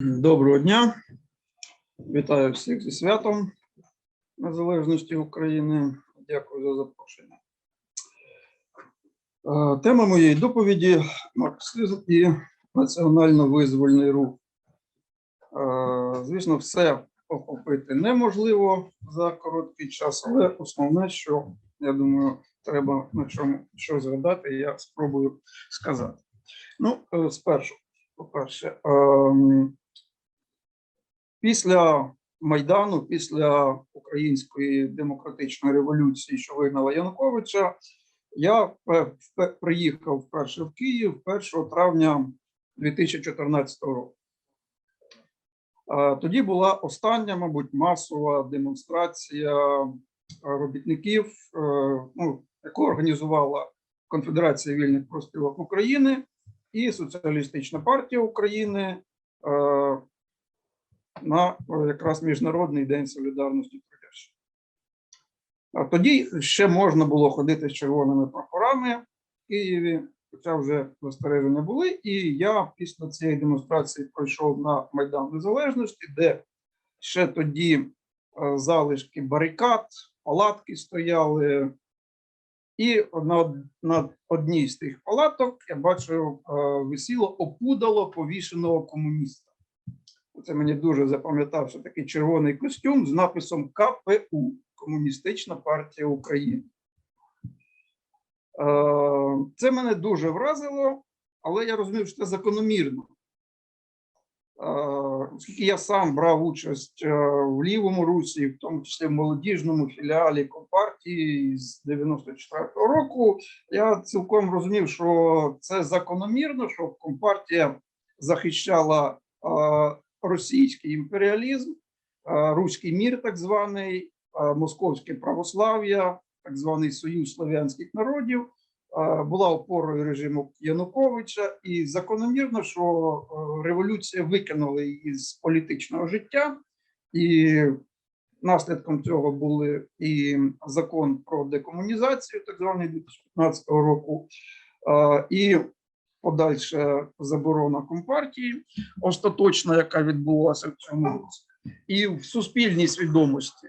Доброго дня. Вітаю всіх зі святом Незалежності України. Дякую за запрошення. Е, Тема моєї доповіді марксизм і національно-визвольний рух. Е, Звісно, все охопити неможливо за короткий час, але основне, що я думаю, треба на чому що згадати, я спробую сказати. Ну, е, спершу, по-перше, ем, Після Майдану, після Української демократичної революції, що вигнала Януковича, я приїхав вперше в Київ 1 травня 2014 року. Тоді була остання, мабуть, масова демонстрація е, робітників, е, ну, яку організувала Конфедерація вільних профспілок України і Соціалістична партія України. На е, якраз Міжнародний день солідарності трудящих. А тоді ще можна було ходити з червоними прапорами в Києві, хоча вже застереження були. І я після цієї демонстрації пройшов на Майдан Незалежності, де ще тоді е, залишки барикад, палатки стояли. І на, на одній з тих палаток я бачив, е, висіло опудало повішеного комуніста. Це мені дуже запам'ятався такий червоний костюм з написом КПУ Комуністична партія України. Е, Це мене дуже вразило, але я розумів, що це закономірно. Е, Оскільки я сам брав участь е, в лівому русі, в тому числі в молодіжному філіалі Компартії з 94-го року, я цілком розумів, що це закономірно, що Компартія захищала російський імперіалізм, руський мір, так званий, московське православ'я, так званий Союз слов'янських народів, була опорою режиму Януковича, і закономірно, що революція викинула її з політичного життя, і наслідком цього були і закон про декомунізацію, так званий 2015 року, і подальша заборона компартії остаточна, яка відбулася в цьому році, і в суспільній свідомості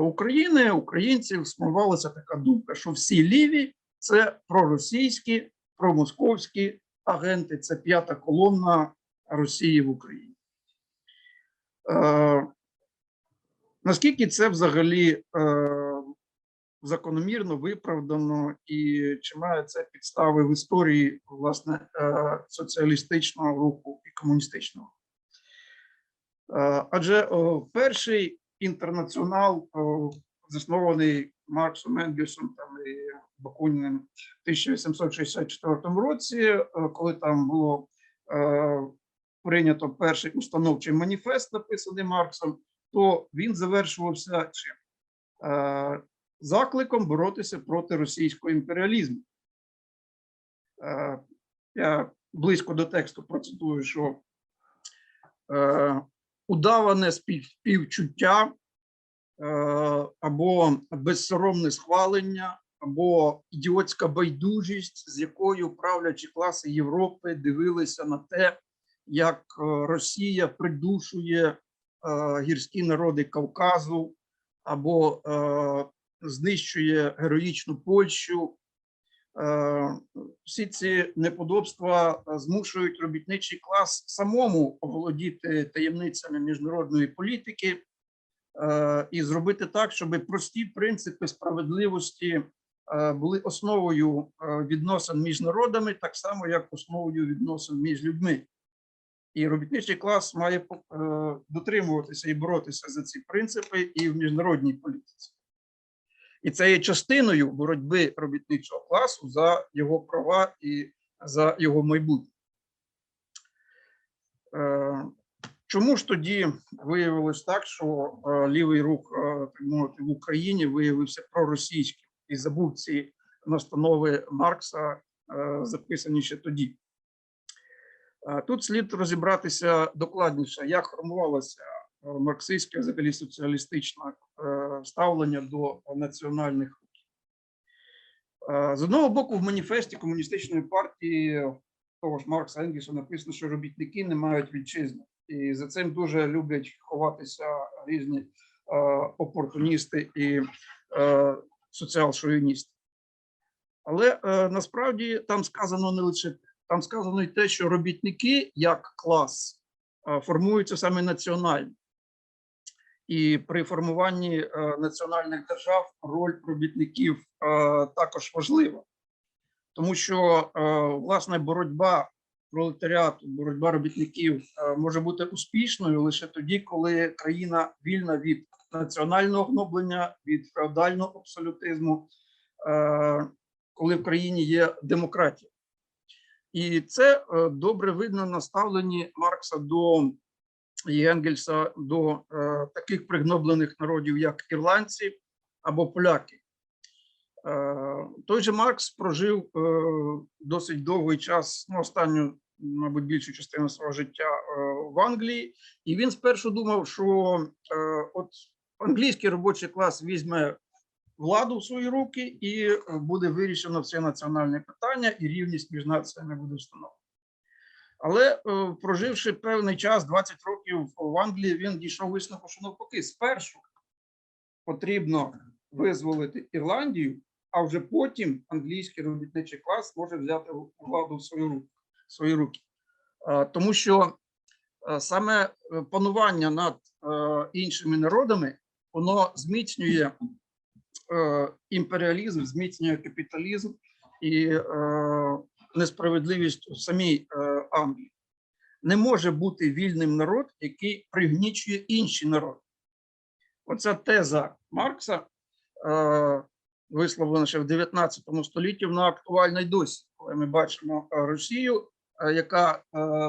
України, українців сформувалася така думка, що всі ліві це проросійські, промосковські агенти, це п'ята колонна Росії в Україні. Е, наскільки це взагалі е, закономірно виправдано і чи має це підстави в історії власне е, соціалістичного руху і комуністичного? Е, Адже перший інтернаціонал, заснований Марксом Енгельсом там і Бакуніним в 1864 році, е, коли там було е, прийнято перший установчий маніфест, написаний Марксом, то він завершувався чим? Закликом боротися проти російського імперіалізму. Е, Я близько до тексту процитую, що е, удаване спів- співчуття е, або безсоромне схвалення, або ідіотська байдужість, з якою правлячі класи Європи дивилися на те, як Росія придушує гірські народи Кавказу або знищує героїчну Польщу. Е, Всі ці неподобства е, змушують робітничий клас самому оволодіти таємницями міжнародної політики е, і зробити так, щоб прості принципи справедливості були основою відносин між народами, так само як основою відносин між людьми. І робітничий клас має дотримуватися і боротися за ці принципи і в міжнародній політиці. І це є частиною боротьби робітничого класу за його права і за його майбутнє. Е, Чому ж тоді виявилось так, що е, лівий рух е, мовити, в Україні виявився проросійським і забув ці настанови Маркса, записані ще тоді? Тут слід розібратися докладніше, як формувалося е, марксистське взагалі соціалістичне е, ставлення до національних рухів. Е, З одного боку, в маніфесті комуністичної партії того ж Маркса Енгельса написано, що робітники не мають вітчизни. І за цим дуже люблять ховатися різні е, опортуністи і е, соціал-шовіністи. Але е, насправді там сказано не лише там сказано й те, що робітники як клас е, формуються саме національно. І при формуванні е, національних держав роль робітників е, також важлива, тому що е, власне боротьба пролетаріату, боротьба робітників може бути успішною лише тоді, коли країна вільна від національного гноблення, від феодального абсолютизму, коли в країні є демократія. І це добре видно на ставленні Маркса до і Енгельса до е, таких пригноблених народів, як ірландці або поляки. Е, той же Маркс прожив е, досить довгий час, ну, останню, мабуть, більшу частину свого життя в Англії, і він спершу думав, що от англійський робочий клас візьме владу в свої руки і буде вирішено все національне питання, і рівність між націями буде встановлена. Але е, проживши певний час, 20 років в Англії, він дійшов висновку, що навпаки, спершу потрібно визволити Ірландію, а вже потім англійський робітничий клас може взяти владу в свої руки. Свої руки. Е, Тому що е, саме панування над іншими народами воно зміцнює імперіалізм, зміцнює капіталізм і несправедливість у самій е, Англії. Не може бути вільним народ, який пригнічує інші народи. Оця теза Маркса, е, висловлена ще в 19 столітті, вона актуальна й досі, коли ми бачимо е, Росію, яка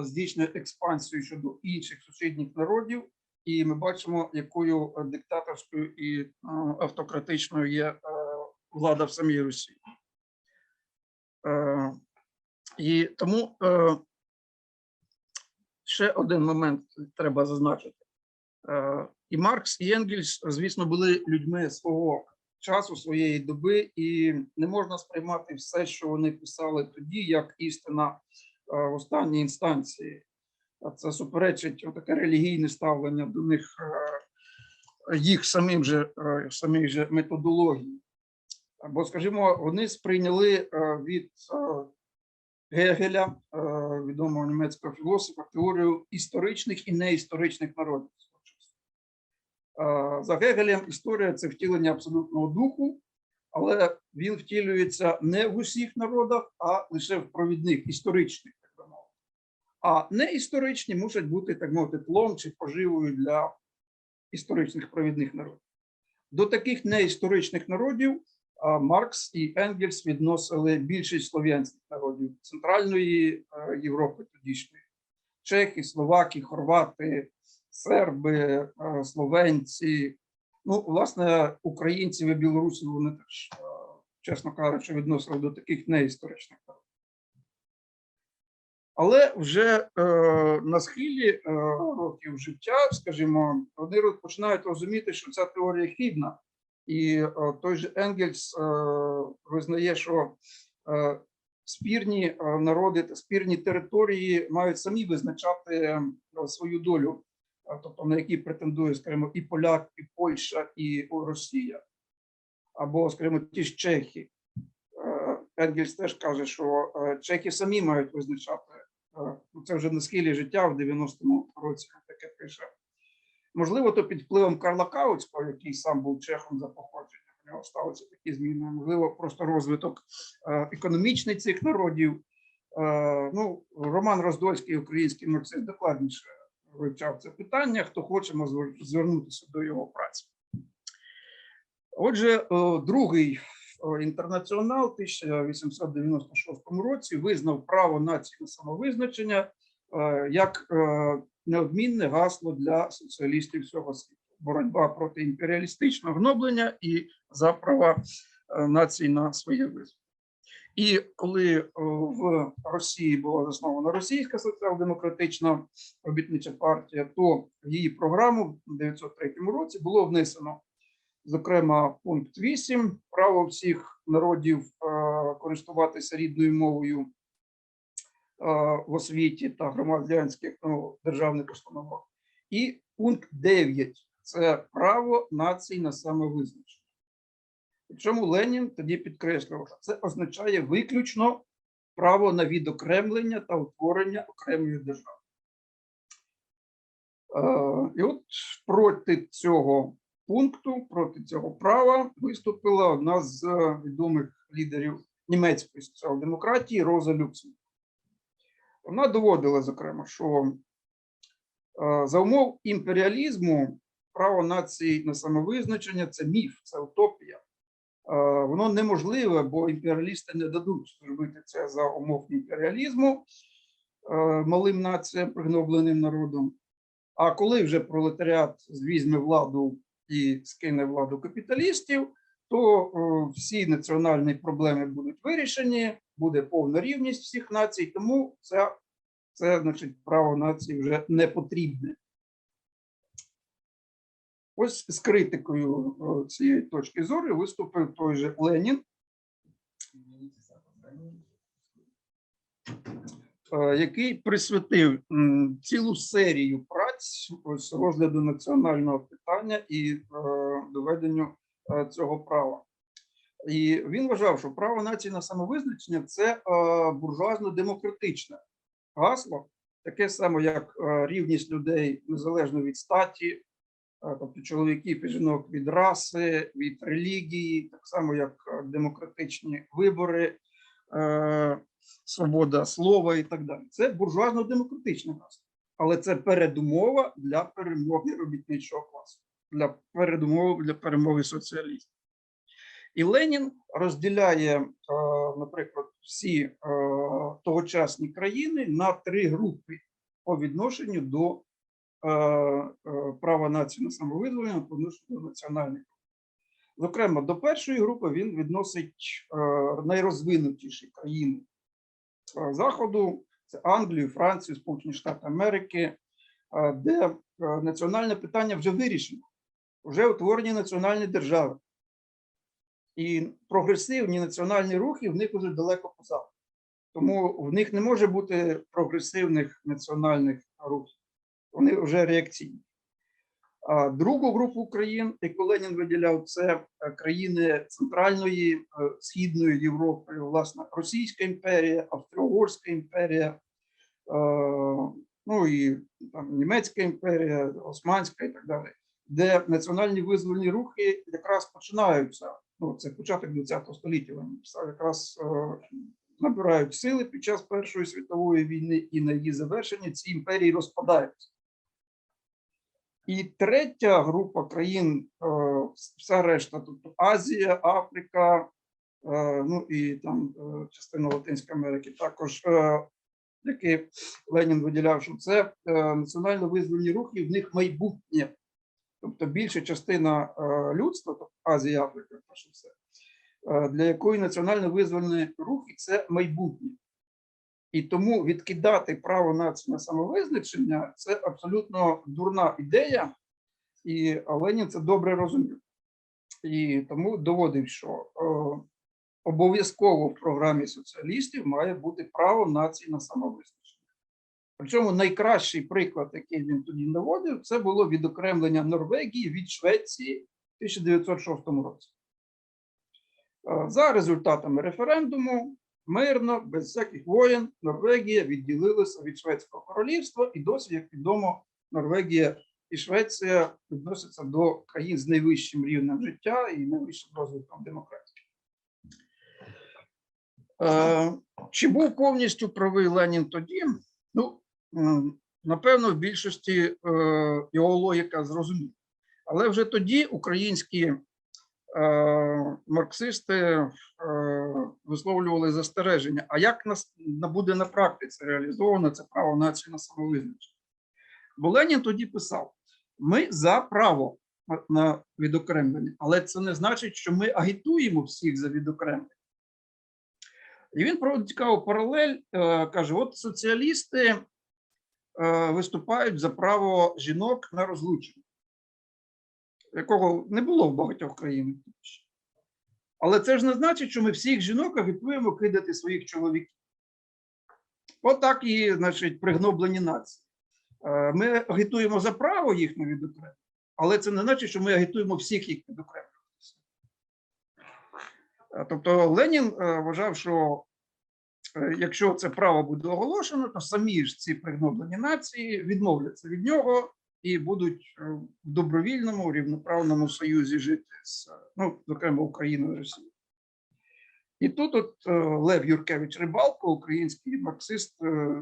здійснює експансію щодо інших сусідніх народів, і ми бачимо, якою диктаторською і автократичною є влада в самій Росії. Е, і тому е, ще один момент треба зазначити. Е, і Маркс, і Енгельс, звісно, були людьми свого часу, своєї доби, і не можна сприймати все, що вони писали тоді, як істина е, в останній інстанції. Це суперечить таке релігійне ставлення до них е, їх самим же, е, самих же методології. Бо, скажімо, вони сприйняли е, від е, Гегеля, е, відомого німецького філософа, теорію історичних і неісторичних народів. Е, За Гегелем історія це втілення абсолютного духу, але він втілюється не в усіх народах, а лише в провідних історичних, так. А неісторичні мусять бути, так мовити, тлом чи поживою для історичних провідних народів. До таких неісторичних народів Маркс і Енгельс відносили більшість слов'янських народів Центральної е, Європи тодішньої. Чехи, словаки, хорвати, серби, е, словенці. Ну, власне, українців і білорусів вони теж, е, чесно кажучи, відносили до таких неісторичних народів. Але вже е, на схилі е, років життя, скажімо, вони починають розуміти, що ця теорія хибна. І е, той же Енгельс е, визнає, що е, спірні народи спірні території мають самі визначати свою долю, тобто на які претендує, скажімо, і Поляк, і Польща, і Росія, або, скажімо, ті ж Чехи. Енгельс теж каже, що чехи самі мають визначати. ну, Це вже на схилі життя в 90-му році таке пише. Можливо, то під впливом Карла Кауцького, який сам був чехом за походженням, у нього сталися такі зміни. Можливо, просто розвиток е, економічний цих народів. Е, ну, Роман Роздольський, український марксист, докладніше вивчав це питання. Хто хоче, може звернутися до його праці. Отже, е, другий інтернаціонал в 1896 році визнав право нації на самовизначення як неодмінне гасло для соціалістів всього світу. Боротьба проти імперіалістичного гноблення і за права е, націй на своє визволення. І коли е, в Росії була заснована російська соціал-демократична робітнича партія, то в її програму в 1903 році було внесено, зокрема, пункт 8 право всіх народів е, користуватися рідною мовою в освіті та громадянських ну, державних установах. І пункт 9 це право націй на самовизначення. Причому Ленін тоді підкреслював, що це означає виключно право на відокремлення та утворення окремої держави. І от проти цього пункту, проти цього права виступила одна з е, відомих лідерів німецької соціал-демократії Роза Люксембург. Вона доводила, зокрема, що е, за умов імперіалізму право нації на самовизначення це міф, це утопія. Е, Воно неможливе, бо імперіалісти не дадуть зробити це за умов імперіалізму е, малим націям, пригнобленим народом. А коли вже пролетаріат візьме владу і скине владу капіталістів, то е, всі національні проблеми будуть вирішені, буде повна рівність всіх націй, тому це, це значить, право нації вже не потрібне. Ось з критикою е, цієї точки зору виступив той же Ленін, е, який присвятив цілу серію праць ось розгляду національного питання і доведенню цього права. І він вважав, що право нації на самовизначення це е, буржуазно-демократичне гасло, таке саме, як е, рівність людей незалежно від статі, е, тобто чоловіків і жінок від раси, від релігії, так само як е, демократичні вибори, е, свобода слова і так далі. Це буржуазно-демократичне гасло, але це передумова для перемоги робітничого класу, для передумови для перемоги соціалістів. І Ленін розділяє, е, наприклад, всі е, тогочасні країни на три групи по відношенню до е, права нації на самовизволення по відношенню до національних. Зокрема, до першої групи він відносить найрозвинутіші країни Заходу, це Англію, Францію, Сполучені Штати Америки, де національне питання вже вирішено, вже утворені національні держави. І прогресивні національні рухи в них вже далеко позаду. Тому в них не може бути прогресивних національних рухів. Вони вже реакційні. А другу групу країн, яку Ленін виділяв, це е, країни Центральної, е, Східної Європи, власне, Російська імперія, Австро-Угорська імперія, е, ну і там, Німецька імперія, Османська і так далі, де національні визвольні рухи якраз починаються. Ну, це початок ХХ століття. Вони якраз е, набирають сили під час Першої світової війни, і на її завершенні ці імперії розпадаються. І третя група країн, е, вся решта, тобто Азія, Африка, е, ну і там частина Латинської Америки, також які Ленін виділяв, що це національно визвольні рухи, в них майбутнє. Тобто більша частина е, людства, тобто Азія, Африка, перше все, е, для якої національно визвольні рухи це майбутнє. І тому відкидати право нації на самовизначення це абсолютно дурна ідея, і Ленін це добре розумів. І тому доводив, що е, обов'язково в програмі соціалістів має бути право нації на самовизначення. Причому найкращий приклад, який він тоді наводив, це було відокремлення Норвегії від Швеції в 1906 році. Е, За результатами референдуму, мирно, без всяких воєн, Норвегія відділилася від Шведського королівства, і досі, як відомо, Норвегія і Швеція відносяться до країн з найвищим рівнем життя і найвищим розвитком демократії. Е, Чи був повністю правий Ленін тоді? Ну, напевно, в більшості е, його логіка зрозуміла. Але вже тоді українські е, марксисти е, висловлювали застереження. А як буде на практиці реалізовано це право нації на самовизначення? Бо Ленін тоді писав: ми за право на- відокремлення, але це не значить, що ми агітуємо всіх за відокремлення. І він проводить цікаву паралель, е, каже: от соціалісти е, виступають за право жінок на розлучення, якого не було в багатьох країнах. Але це ж не значить, що ми всіх жінок агітуємо кидати своїх чоловіків. Отак і, значить, пригноблені нації. Е, Ми агітуємо за право їх на відокремлення, але це не значить, що ми агітуємо всіх їх відокремлюватися. Е, Тобто Ленін е, вважав, що е, якщо це право буде оголошено, то самі ж ці пригноблені нації відмовляться від нього і будуть е, в добровільному рівноправному союзі жити з, е, ну, зокрема, Україною і Росією. І тут от е, Лев Юркевич Рибалко, український марксист, е,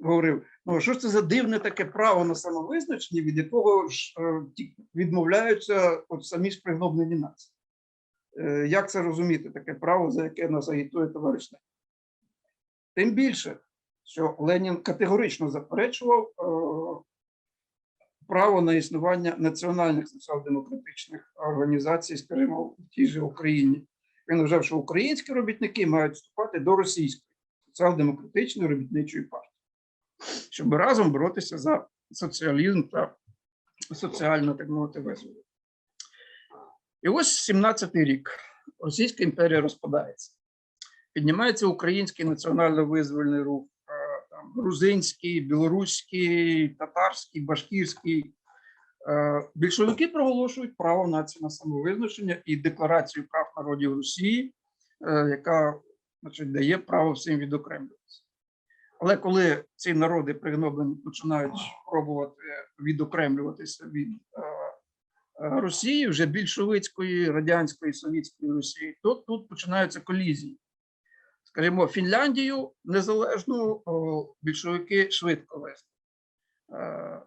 говорив: ну що ж це за дивне таке право на самовизначення, від якого ж е, відмовляються от самі ж пригноблені нації? Е, Як це розуміти, таке право, за яке нас агітує товариш? Тим більше, що Ленін категорично заперечував е, право на існування національних соціал-демократичних організацій, скажімо, в тій же Україні. Він вважав, що українські робітники мають вступати до російської соціал-демократичної робітничої партії, щоб разом боротися за соціалізм та соціально, так мовити, визволення. І ось 17-й рік. Російська імперія розпадається. Піднімається український національно-визвольний рух, е, там, грузинський, білоруський, татарський, башкірський. Е, Більшовики проголошують право нації на самовизначення і декларацію прав народів Росії, е, яка значить, дає право всім відокремлюватися. Але коли ці народи пригноблені починають пробувати відокремлюватися від Росії, вже більшовицької, радянської, совітської Росії, то тут починаються колізії. Скажімо, Фінляндію незалежну більшовики швидко вести. Е,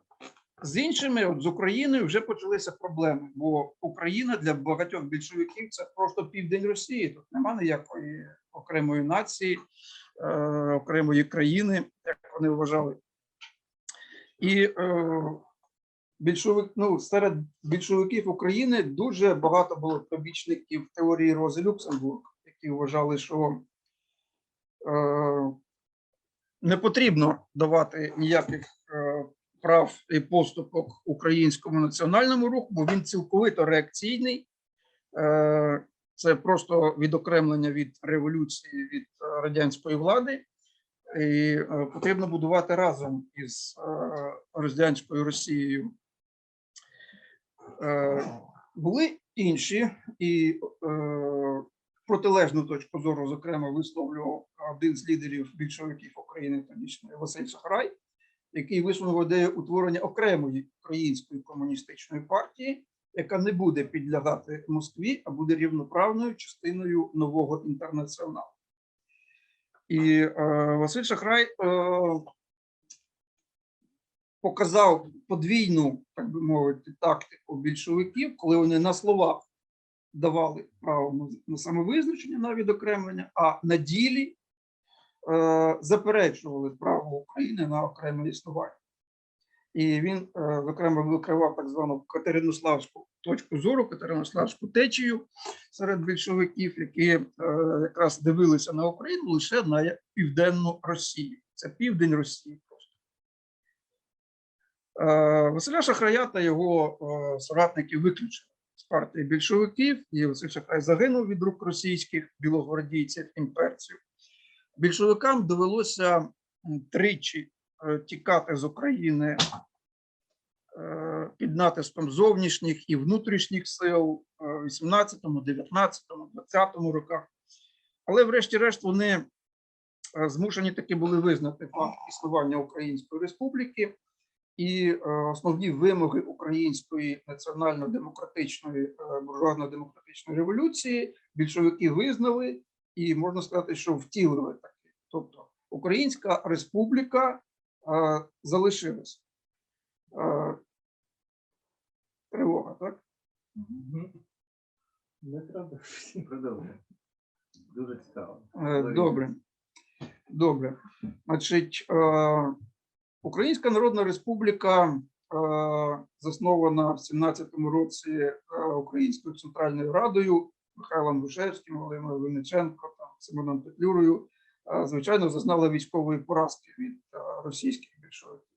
З іншими, от з Україною, вже почалися проблеми, бо Україна для багатьох більшовиків це просто південь Росії. Тут немає ніякої окремої нації, е, окремої країни, як вони вважали. І е, більшовик, ну, серед більшовиків України дуже багато було побічників теорії Рози Люксембург, які вважали, що не потрібно давати ніяких е, прав і поступок українському національному руху, бо він цілковито реакційний. Е, Це просто відокремлення від революції від е, радянської влади, і е, потрібно будувати разом із е, радянською Росією. Е, Були інші і е, протилежну точку зору, зокрема, висловлював один з лідерів більшовиків України, тодішньої Василь Шахрай, який висунув ідею утворення окремої української комуністичної партії, яка не буде підлягати Москві, а буде рівноправною частиною нового інтернаціоналу. І е, Василь Шахрай е, показав подвійну, так би мовити, тактику більшовиків, коли вони на словах давали право на, на самовизначення на відокремлення, а на ділі е, заперечували право України на окреме існування. І він, е, зокрема, викривав так звану Катеринославську точку зору, Катеринославську течію серед більшовиків, які е, якраз дивилися на Україну лише на південну Росію. Це південь Росії. Е, Василя Шахрая та його соратників виключили партії більшовиків, і Василь Шахрай загинув від рук російських білогвардійців імперців. Більшовикам довелося тричі е, тікати з України е, під натиском зовнішніх і внутрішніх сил е, в 18, 19, 20 роках. Але, врешті-решт, вони змушені таки були визнати факт існування Української Республіки і е, основні вимоги Української національно-демократичної е, буржуазно-демократичної революції більшовики визнали і можна сказати, що втілили таки. Тобто Українська Республіка е, залишилась. Тривога, так? Не треба. Продовжуємо. Дуже цікаво. Добре. Добре. Значить, Українська Народна Республіка е, заснована в 17-му році е, Українською Центральною Радою Михайлом Грушевським, Володимиром Винниченко, там, Симоном Петлюрою, е, звичайно, зазнала військової поразки від російських більшовиків.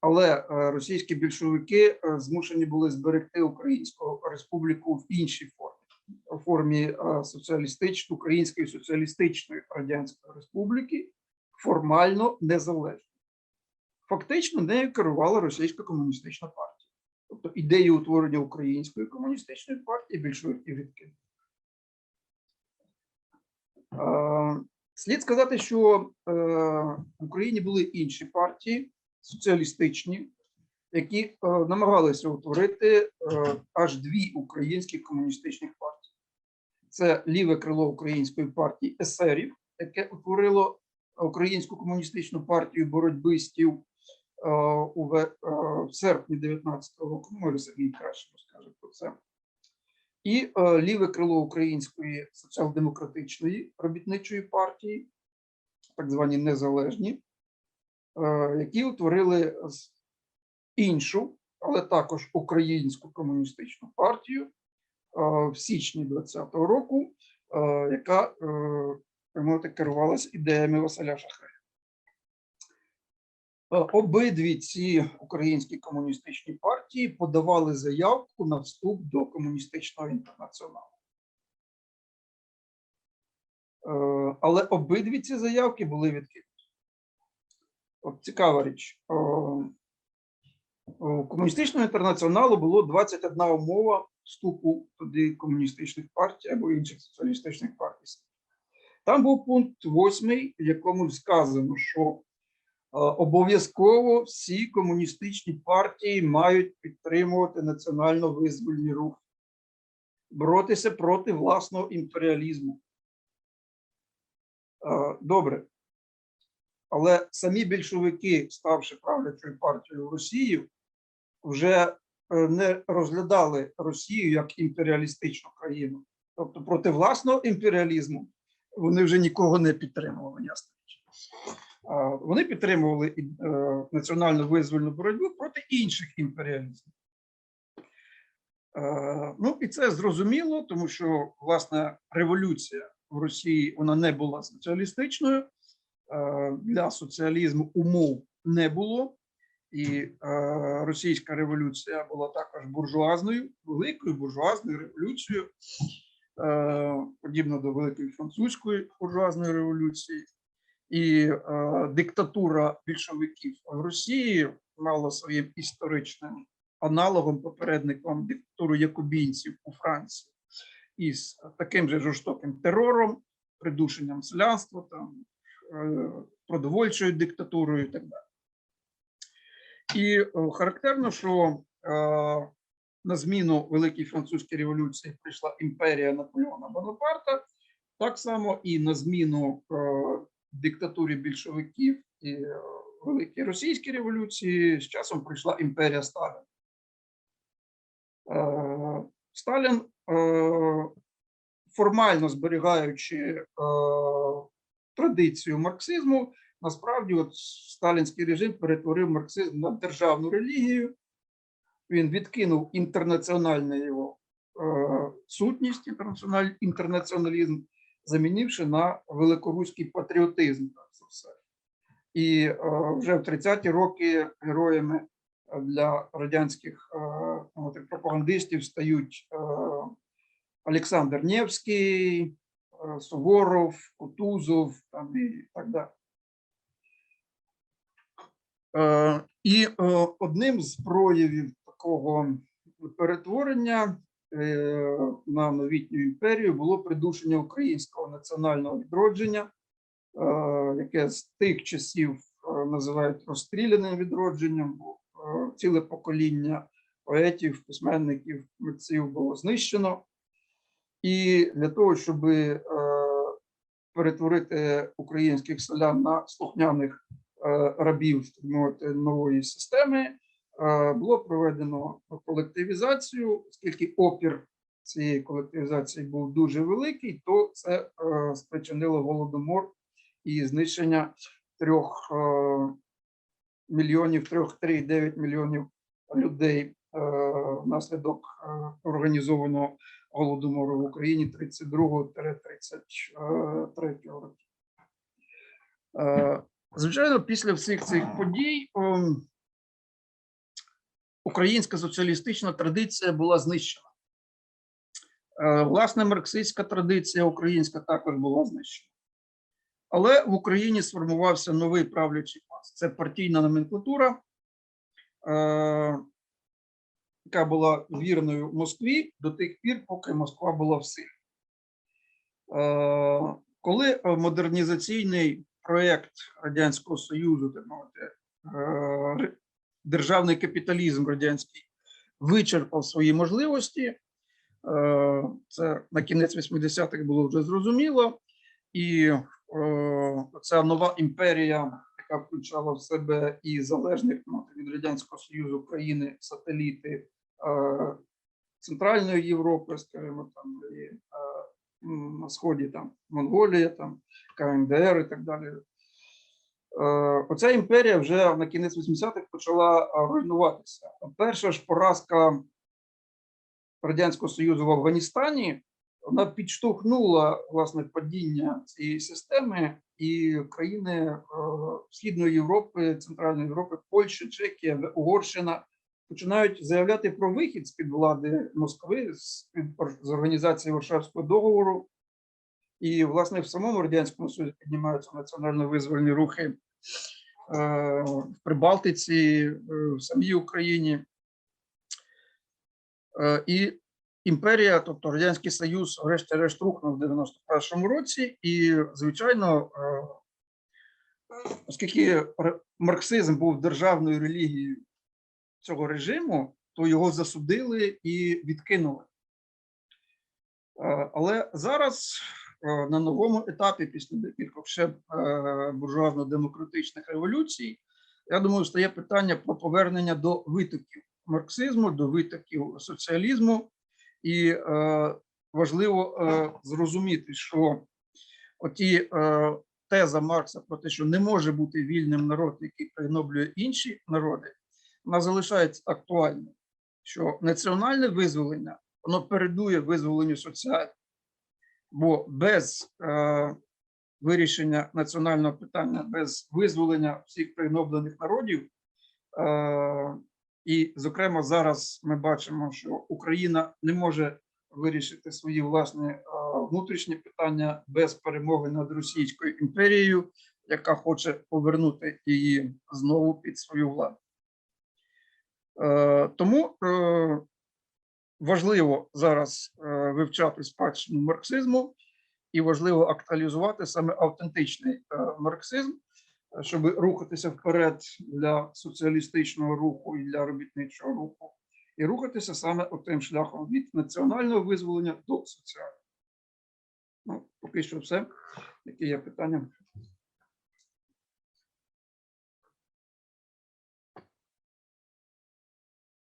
Але російські більшовики змушені були зберегти Українську республіку в іншій формі формі соціалістичної Української соціалістичної радянської республіки, формально незалежною. Фактично нею керувала російська комуністична партія. Тобто ідею утворення української комуністичної партії більшовики відкинули. Е, Слід сказати, що е, в Україні були інші партії соціалістичні, які е, намагалися утворити аж дві українські комуністичні партії. Це ліве крило української партії есерів, яке утворило Українську комуністичну партію боротьбистів у е, серпні 19-го року. Ну, Може, Сергій краще розкаже про це. І е, ліве крило Української соціал-демократичної робітничої партії, так звані незалежні, е, які утворили іншу, але також українську комуністичну партію е, в січні 20-го року, е, яка е, керувалась ідеями Василя Шахрея. Е, Обидві ці українські комуністичні партії подавали заявку на вступ до комуністичного інтернаціоналу. Е, Але обидві ці заявки були відкинуті. От цікава річ. Е, У комуністичного інтернаціоналу було 21 умова вступу туди комуністичних партій або інших соціалістичних партій. Там був пункт 8, в якому сказано, що обов'язково всі комуністичні партії мають підтримувати національно-визвольний рух, боротися проти власного імперіалізму. Добре. Але самі більшовики, ставши правлячою партією в Росії, вже е, не розглядали Росію як імперіалістичну країну. Тобто проти власного імперіалізму вони вже нікого не підтримували, ясно. Вони підтримували е, національну визвольну боротьбу проти інших імперіалізмів. Е, Ну і це зрозуміло, тому що власне революція в Росії вона не була соціалістичною. Е, Для соціалізму умов не було, і російська революція була також буржуазною, великою буржуазною революцією, подібно до великої французької буржуазної революції. І е, диктатура більшовиків в Росії мала своїм історичним аналогом попередником диктатуру якобінців у Франції із таким же жорстоким терором, придушенням селянства, там, е, продовольчою диктатурою і так далі. І е, характерно, що на зміну Великій Французькій революції прийшла імперія Наполеона Бонапарта, так само і на зміну диктатурі більшовиків і е, Великій Російській революції з часом прийшла імперія Сталіна. Е, Сталін, е, формально зберігаючи традицію марксизму, насправді от сталінський режим перетворив марксизм на державну релігію. Він відкинув інтернаціональну його сутність, інтернаціоналізм, замінивши на великоруський патріотизм. перш за все. І е, вже в 30-ті роки героями для радянських е, ну, пропагандистів стають е, Олександр Невський, е, Суворов, Кутузов там, і так далі. Е, І е, одним з проявів такого перетворення е, на новітню імперію було придушення українського національного відродження, е, яке з тих часів е, називають розстріляним відродженням, бо е, ціле покоління поетів, письменників, митців було знищено. І для того, щоб е, перетворити українських селян на слухняних е, рабів мовити, нової системи, е, було проведено колективізацію, оскільки опір цієї колективізації був дуже великий, то це е, спричинило голодомор і знищення трьох е, мільйонів, трьох 3,9 мільйонів людей е, внаслідок е, організованого голодомору в Україні 32-33 років. Е, Звичайно, після всіх цих подій ем, українська соціалістична традиція була знищена. Е, Власне, марксистська традиція українська також була знищена. Але в Україні сформувався новий правлячий клас. Це партійна номенклатура, е, яка була вірною Москві до тих пір, поки Москва була в силі. Е, коли модернізаційний проєкт Радянського Союзу, так мовити, державний капіталізм радянський вичерпав свої можливості, е, це на кінець 80-х було вже зрозуміло, і е, ця нова імперія, яка включала в себе і залежних від Радянського Союзу країни, сателіти е, Центральної Європи, скажімо, там і на сході там Монголія, там КНДР і так далі. Е, Оця імперія вже на кінець 80-х почала е, руйнуватися. Перша ж поразка Радянського Союзу в Афганістані вона підштовхнула власне падіння цієї системи, і країни е, Східної Європи, Центральної Європи, Польща, Чехія, Угорщина починають заявляти про вихід з під влади Москви з, з організації Варшавського договору. І, власне, в самому радянському Союзі піднімаються національно-визвольні рухи е, в Прибалтиці, е, в самій Україні. Е, І імперія, тобто Радянський Союз, врешті-решт рухнув в 91-му році, і, звичайно, е, оскільки марксизм був державною релігією цього режиму, то його засудили і відкинули. Е, Але зараз е, на новому етапі, після декількох ще е, буржуазно-демократичних революцій, я думаю, стає питання про повернення до витоків марксизму, до витоків соціалізму, і е, важливо е, зрозуміти, що оті е, теза Маркса про те, що не може бути вільним народ, який пригноблює інші народи, вона залишається актуальною. Що національне визволення воно передує визволенню соціального, бо без е, вирішення національного питання, без визволення всіх пригноблених народів, е, і, зокрема, зараз ми бачимо, що Україна не може вирішити свої власні е, внутрішні питання без перемоги над Російською імперією, яка хоче повернути її знову під свою владу. Е, Тому е, важливо зараз е, вивчати спадщину марксизму і важливо актуалізувати саме автентичний е, марксизм, е, щоб рухатися вперед для соціалістичного руху і для робітничого руху, і рухатися саме тим шляхом від національного визволення до соціального. Ну, поки що все. Які є питання?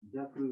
Дякую.